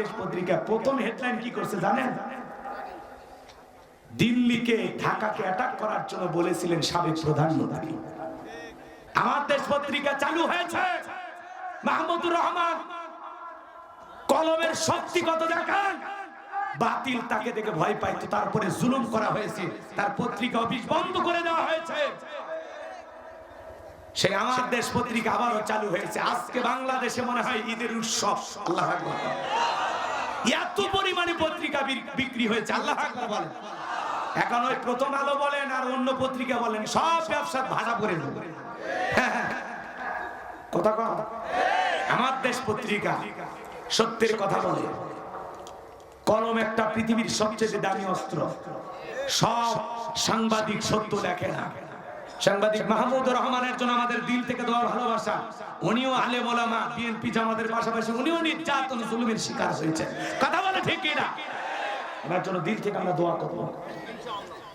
দেশ পত্রিকা প্রথম হেডলাইন কি করছে জানেন? দিল্লিকে ঢাকাকে অ্যাটাক করার জন্য বলেছিলেন সাবেক প্রধানমন্ত্রী। আমার দেশ পত্রিকা চালু হয়েছে। মাহমুদুর রহমান, কলমের শক্তি কত দেখান? বাতিল তাকে দেখে ভয় পাইতো তারপরে জুলুম করা হয়েছে। তার পত্রিকা অফিস বন্ধ করে দেওয়া হয়েছে। সেই আমার দেশ পত্রিকা আবারও চালু হয়েছে। আজকে বাংলাদেশে মনে হয় ঈদের উৎসব। আল্লাহ এত পরিমাণে পত্রিকা বিক্রি হয়েছে, আল্লাহ বলেন। এখন ওই প্রথম আলো বলেন আর অন্য পত্রিকা বলেন, সব ব্যবসার ভাড়া করে কথা কম? আমার দেশ পত্রিকা, সত্যের কথা বলে। কলম একটা পৃথিবীর সবচেয়ে দামি অস্ত্র। সব সাংবাদিক সত্য লেখে না। সাংবাদিক মাহমুদুর রহমানের জন্য আমাদের দিল থেকে দেওয়া ভালোবাসা। উনিও আলেম ওলামা বিএনপি জামাতের পাশাপাশি উনিও নির্যাতন, জুলুমের শিকার হয়েছে। কথা বলে ঠিক না ওনার জন্য দিল থেকে আমরা দোয়া করব।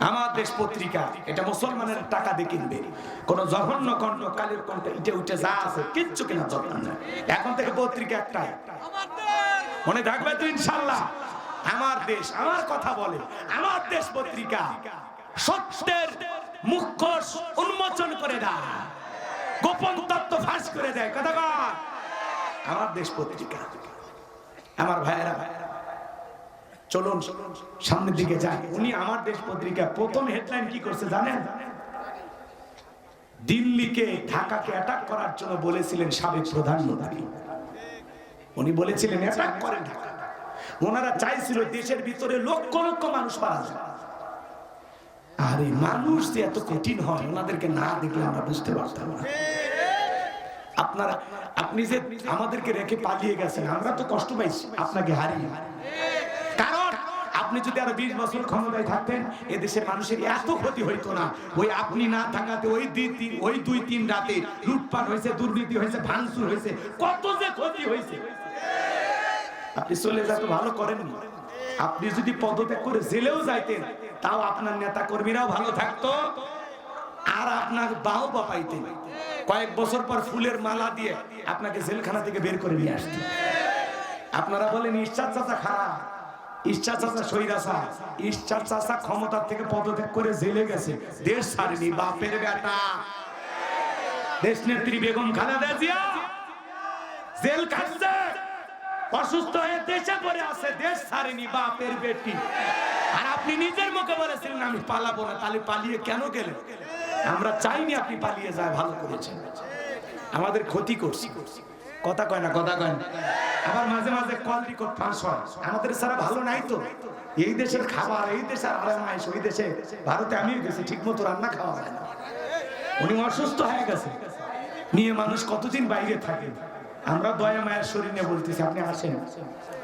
আমার দেশ পত্রিকা, এটা মুসলমানের টাকা দিয়ে কিনবে। কোন জঘন্য কণ্ঠ, কালের কণ্ঠ ইটে উঠে যা আছে, কিচ্ছু কিনা দরকার নেই। এখন থেকে পত্রিকা একটাই। মনে থাকবে তো ইনশাল্লাহ? আমার দেশ, আমার কথা বলে, আমার দেশ পত্রিকা, সত্যের মুখ্য উন্মোচন করে দেয়। গোপন তত্ত্ব ফাঁস করে দেয়। কথা আমার দেশ পত্রিকা। আমার ভাইয়েরা, চলুন সামনের দিকে যাই। উনি আমার দেশ পত্রিকা প্রথম হেডলাইন কি করছে জানেন? দিল্লিকে, ঢাকাকে অ্যাটাক করার জন্য বলেছিলেন সাবেক প্রধানমন্ত্রী। উনি বলেছিলেন অ্যাটাক করেন ঢাকা ওনারা চাইছিল দেশের ভিতরে লক্ষ লক্ষ মানুষ মারা যায় আর মানুষ যে এত কঠিন হয়, ওনাদেরকে না দেখলে আমরা বুঝতে পারতাম না। আপনারা, আপনি যে আমাদেরকে রেখে পালিয়ে গেছেন, আমরা তো কষ্ট পাইছি আপনাকে হারিয়ে। আপনি যদি আরও বিশ বছর ক্ষমতায় থাকতেন এদেশের মানুষের এত ক্ষতি হইতো না। ওই আপনি না থাকাতে ওই দুই তিন, ওই দুই তিন রাতে লুটপাট হয়েছে, দুর্নীতি হয়েছে, ভাঙচুর হয়েছে, কত যে ক্ষতি হয়েছে। আপনি চলে যাতে ভালো করেন আপনি যদি পদত্যাগ করে জেলেও যাইতেন, তাও আপনার নেতা কর্মীরাও ভালো থাকতো। আর আপনার বাহু পাইতেন। কয়েক বছর পর ফুলের মালা দিয়ে আপনাকে জেলখানা থেকে বের করে নিয়ে আসতেন আপনারা বলেন ঈশ্বর চাচা খারাপ ঈশ্বর চাচা সৈরাসা ঈশ্বর চাচা ক্ষমতার থেকে পদত্যাগ করে জেলে গেছে। দেশ ছাড়েনি, বাপের বেটা। দেশ নেত্রী বেগম জেল খাটছে। অসুস্থ হয়ে দেশে পড়ে আছে, দেশ ছাড়েনি, বাপের বেটি। আর আপনি নিজের মুখে বলেছিলেন আমি পালাবো না। তাহলে পালিয়ে কেন গেলেন আমরা চাইনি আপনি পালিয়ে যায়, ভালো করেছেন। আমাদের ক্ষতি করছি। কথা কয় না, কথা কয় না। আবার মাঝে মাঝে কল রিকর্ড ফাঁস হয়। আমাদের সারা ভালো নাই তো। এই দেশের খাবার, এই দেশের আরামাইশ ওই দেশে ভারতে আমিও গেছি ঠিক মতো রান্না খাওয়া যায় না। উনি অসুস্থ হয়ে গেছে। নিয়ে মানুষ কতদিন বাইরে থাকে? আমরা দয়া মায়ের শরীর বলতেছি, আপনি আসেন।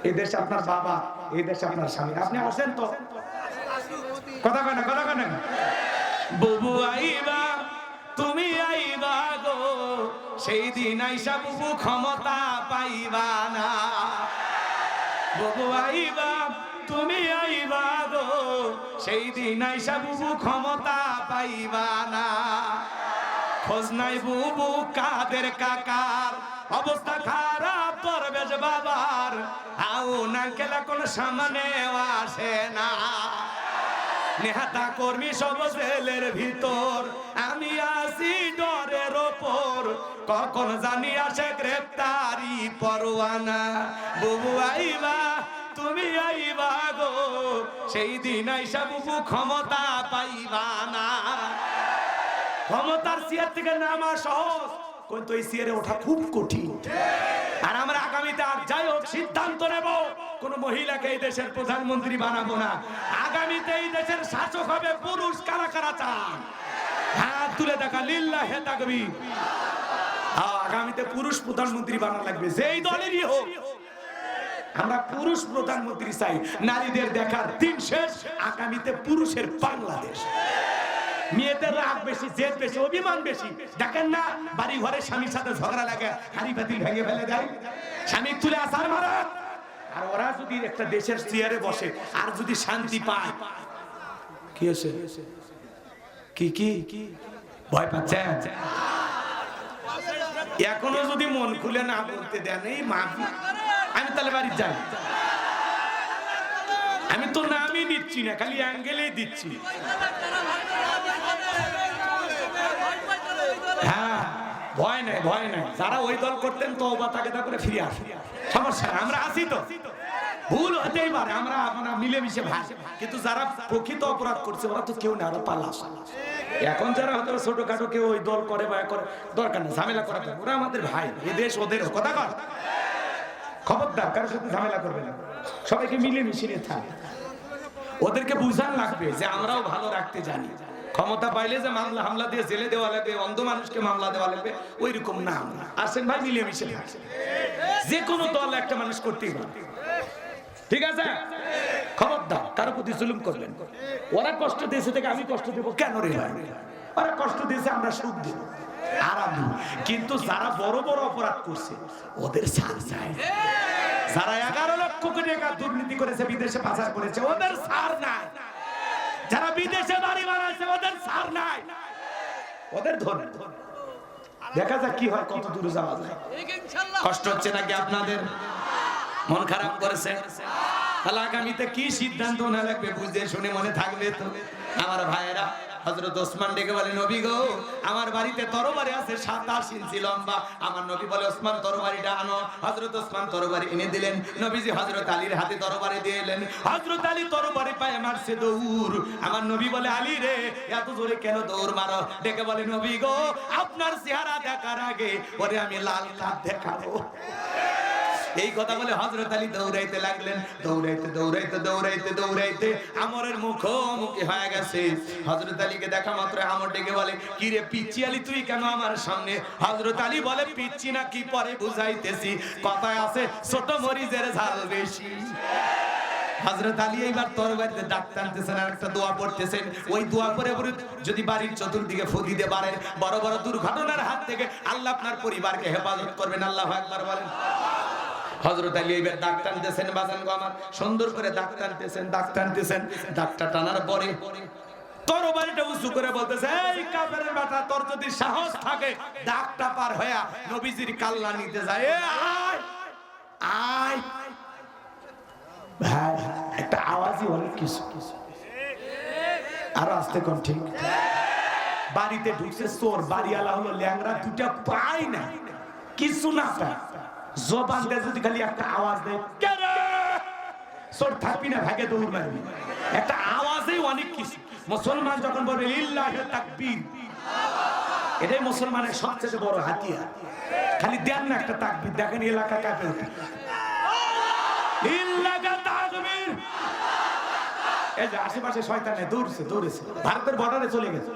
এই দেশে আপনার বাবা, এই দেশে আপনার স্বামী। আপনি আসেন তো। কথা কয় না, কথা কয় না। বুবু আইবা, তুমি আইবা গো, সেই দিন আইসা বুবু ক্ষমতা পাইবা না। বুবু আইবা, তুমি আইবা গো, সেই দিন আইসা বুবু ক্ষমতা পাইবা না। খোঁজ নাই বুবু কাদের কাকার অবস্থা খারাপ তোর বেজ বাবার। আউ না গেলে কোন সামনে আসে না। নেহাতা কর্মী সব জেলের ভিতর। আমি আসি ডরের ওপর। কখন জানি আসে গ্রেপ্তারি পরোয়ানা। বুবু আইবা, তুমি আইবা গো। সেই দিন আইসা বুবু ক্ষমতা পাইবা না। ক্ষমতার চেয়ার থেকে নামা সহজ। ওঠা খুব কঠিন। আর আমরা আগামীতে আর যাই হোক, সিদ্ধান্ত নেব, কোন মহিলাকে এই দেশের প্রধানমন্ত্রী বানাবো না। আগামীতে এই দেশের শাসক হবে পুরুষ, কারা কারা চান? হাত তুলে দেখা লিল্লা হে আগামীতে পুরুষ প্রধানমন্ত্রী বানানো লাগবে, যেই দলেরই হোক। আমরা পুরুষ প্রধানমন্ত্রী চাই, নারীদের দেখার দিন শেষ, আগামীতে পুরুষের বাংলাদেশ। মেয়েদের রাগ বেশি, জেদ বেশি, অভিমান বেশি। দেখেন না বাড়ি ঘরে স্বামীর সাথে ঝগড়া লাগে, হাড়ি পাতিল ভেঙে ফেলে দেয়। স্বামী তুলে আসার মারা। আর ওরা যদি একটা দেশের চেয়ারে বসে, আর যদি শান্তি পায়। কি হয়েছে? কি কি? ভয় পাচ্ছেন এখনও যদি মন খুলে না বলতে দেন, এই মা, আমি তাহলে বাড়ি যাই। আমি তো নামই দিচ্ছি না, খালি অ্যাঙ্গেলেই দিচ্ছি হ্যাঁ ভয় নাই। যারা ওই দল করতেন তো বা তাকে তা করে ফিরে আসে। সমস্যা আমরা আসি তো। ভুল হতেই পারে, আমরা আমরা মিলেমিশে ভাই। কিন্তু যারা প্রকৃত অপরাধ করছে, ওরা তো কেউ না আরও পালাস এখন যারা হয়তো ছোটখাটো কেউ ওই দল করে বা করে, দরকার নেই, ঝামেলা করা। ওরা আমাদের ভাই, এ দেশ ওদের। কথা কর খবরদার, কারোর সাথে ঝামেলা করবে না। সবাইকে মিলেমিশে নিয়ে থাকে। ওদেরকে বুঝান লাগবে যে আমরাও ভালো রাখতে জানি। ক্ষমতা পাইলে যে মামলা, হামলা দিয়ে জেলে দেওয়া লাগবে, অন্ধ মানুষকে মামলা দেওয়া লাগবে ওই রকম না আসেন ভাই, মিলেমিশে যে কোনো দল একটা মানুষ করতেই পারে। ঠিক আছে? খবরদার, কারও প্রতি জুলুম করলেন। ওরা কষ্ট দিয়েছে থেকে আমি কষ্ট দেবো। কেন রে ভাই? ওরা কষ্ট দিয়েছে, আমরা সুখ দেব। আরাম কিন্তু যারা বড় বড় অপরাধ করছে, ওদের ছাড় যায় যারা এগারো লক্ষ কোটি টাকা দুর্নীতি করেছে, বিদেশে পাচার করেছে, ওদের ছাড় নাই। যারা বিদেশে বাড়ি নাই ওদের ধরে। দেখা যাক কি হয়, কত দূরে যাওয়া যায়। কষ্ট হচ্ছে নাকি আপনাদের? মন খারাপ করেছে তাহলে আগামীতে কি সিদ্ধান্ত না লাগবে বুঝে শুনে মনে থাকবে তো। আমার ভাইয়েরা হজরত ওসমান ডেকে বলে, নবী গো, আমার বাড়িতে তরবারি আছে সাতাশ ইঞ্চি লম্বা। আমার নবী বলে, ওসমান, তরবারিটা আনো। হজরত ওসমান তরবারি এনে দিলেন। নবীজি হজরত আলীর হাতে তরবারি দিয়ে এলেন। হজরত আলী তরবারি পায়ে মারছে দৌড়। আমার নবী বলে, আলী রে, এত জোরে কেন দৌড় মারো? ডেকে বলে, নবী গো, আপনার চেহারা দেখার আগে ওরে আমি লাল কাপ দেখাবো। এই কথা বলে হজরত আলী দৌড়াইতে লাগলেন। দৌড়াইতে দৌড়াইতে দৌড়াইতে দৌড়াইতে আমরের মুখোমুখি হয়ে গেছে। হজরত আলীকে দেখা মাত্র আমর ডেকে বলে কি রে পিচ্ছি আলী, তুই কেন আমার সামনে? হজরত আলী বলে পিচ্ছি না কি পরে বুঝাইতেছি, কথায় আছে ছোট মরিচের ঝাল বেশি। হজরত আলী এইবার তরবারিতে ডাক টানতেছেন আর একটা দোয়া পড়তেছেন। ওই দোয়া পরে যদি বাড়ির চতুর্দিকে ফু দিতে পারেন বড় বড় দুর্ঘটনার হাত থেকে আল্লাহ আপনার পরিবারকে হেফাজত করবেন। আল্লাহ একবার বলেন। হজরত আলী এবার দাগ টানতেছেন, বাজান গো আমার, সুন্দর করে দাগ টানতেছেন দাগ টানতেছেন, দাগটা টানার পরে তরবারিটা উঁচু করে বলতেছে, এই কাফের বেটা, তোর যদি সাহস থাকে, দাগটা পার হইয়া নবীজির কাল্লা নিতে যায়। আয় আয়। ভাই, একটা আওয়াজই অনেক কিছু। আরও আসতে কোন ঠিক। বাড়িতে ঢুকছে চোর, বাড়িওয়ালা হলো ল্যাংরা দুটা পায় না কিছু না পায়। জবান দিয়ে যদি খালি একটা আওয়াজ দেয়? চোর থাকবি না, ভাগে দৌড় মারবি। একটা আওয়াজেই অনেক কিছু। মুসলমান যখন বলবে, লিল্লাহে তাকবীর, এটাই মুসলমানের সবচেয়ে বড় হাতিয়ার। খালি দেন না একটা তাকবীর, দেখেন এলাকা কাঁপে ওঠে এই যে আশেপাশে শয়তানে দৌড়ছে, দৌড়েছে। ভারতের বর্ডারে চলে গেছে।